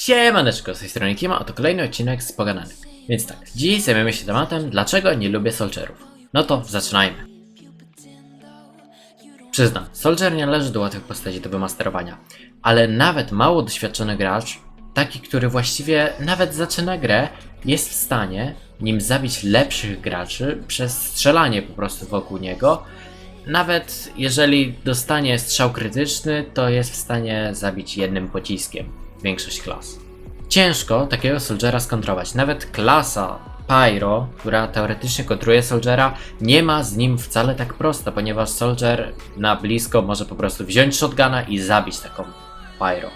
Siemaneczko, z tej strony Kima, oto kolejny odcinek z Pogadanych. Więc tak, dziś zajmiemy się tematem, dlaczego nie lubię Soldierów. No to zaczynajmy. Przyznam, Soldier nie należy do łatwych postaci do wymasterowania, ale nawet mało doświadczony gracz, taki, który właściwie nawet zaczyna grę, jest w stanie nim zabić lepszych graczy przez strzelanie po prostu wokół niego. Nawet jeżeli dostanie strzał krytyczny, to jest w stanie zabić jednym pociskiem większość klas. Ciężko takiego Soldiera skontrować. Nawet klasa Pyro, która teoretycznie kontruje Soldiera, nie ma z nim wcale tak prosto, ponieważ Soldier na blisko może po prostu wziąć shotguna i zabić taką Pyro.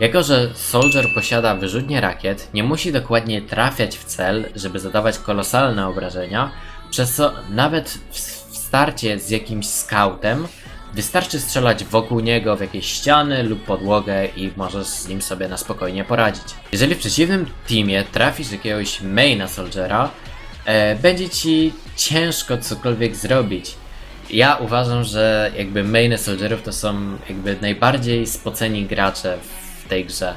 Jako, że Soldier posiada wyrzutnie rakiet, nie musi dokładnie trafiać w cel, żeby zadawać kolosalne obrażenia, przez co nawet w, starcie z jakimś scoutem wystarczy strzelać wokół niego w jakieś ściany lub podłogę i możesz z nim sobie na spokojnie poradzić. Jeżeli w przeciwnym teamie trafisz jakiegoś maina Soldiera, e, będzie ci ciężko cokolwiek zrobić. Ja uważam, że jakby mainy Soldierów to są jakby najbardziej spoceni gracze w tej grze.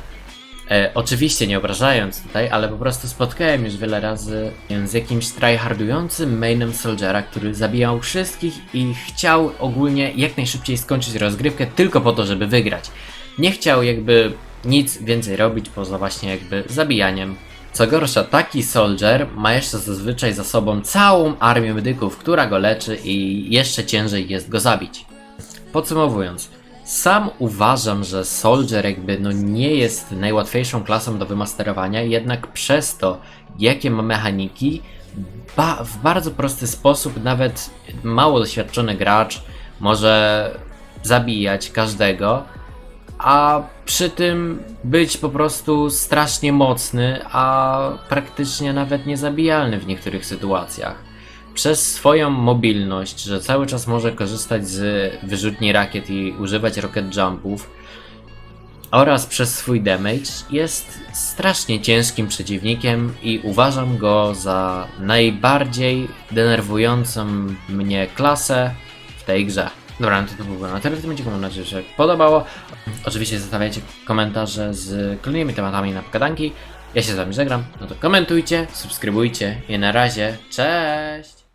E, oczywiście nie obrażając tutaj, ale po prostu spotkałem już wiele razy z jakimś tryhardującym mainem Soldiera, który zabijał wszystkich i chciał ogólnie jak najszybciej skończyć rozgrywkę tylko po to, żeby wygrać. Nie chciał jakby nic więcej robić poza właśnie jakby zabijaniem. Co gorsza, taki soldier ma jeszcze zazwyczaj za sobą całą armię medyków, która go leczy i jeszcze ciężej jest go zabić. Podsumowując, sam uważam, że Soldier jakby no nie jest najłatwiejszą klasą do wymasterowania, jednak przez to, jakie ma mechaniki, ba w bardzo prosty sposób nawet mało doświadczony gracz może zabijać każdego, a przy tym być po prostu strasznie mocny, a praktycznie nawet niezabijalny w niektórych sytuacjach przez swoją mobilność, że cały czas może korzystać z wyrzutni rakiet i używać rocket jumpów oraz przez swój damage jest strasznie ciężkim przeciwnikiem i uważam go za najbardziej denerwującą mnie klasę w tej grze. Dobra, no to, to by było na tyle w tym odcinku, mam nadzieję, że się podobało. Oczywiście zostawiajcie komentarze z kolejnymi tematami na pogadanki. Ja się z wami żegnam, no to komentujcie, subskrybujcie i na razie, cześć!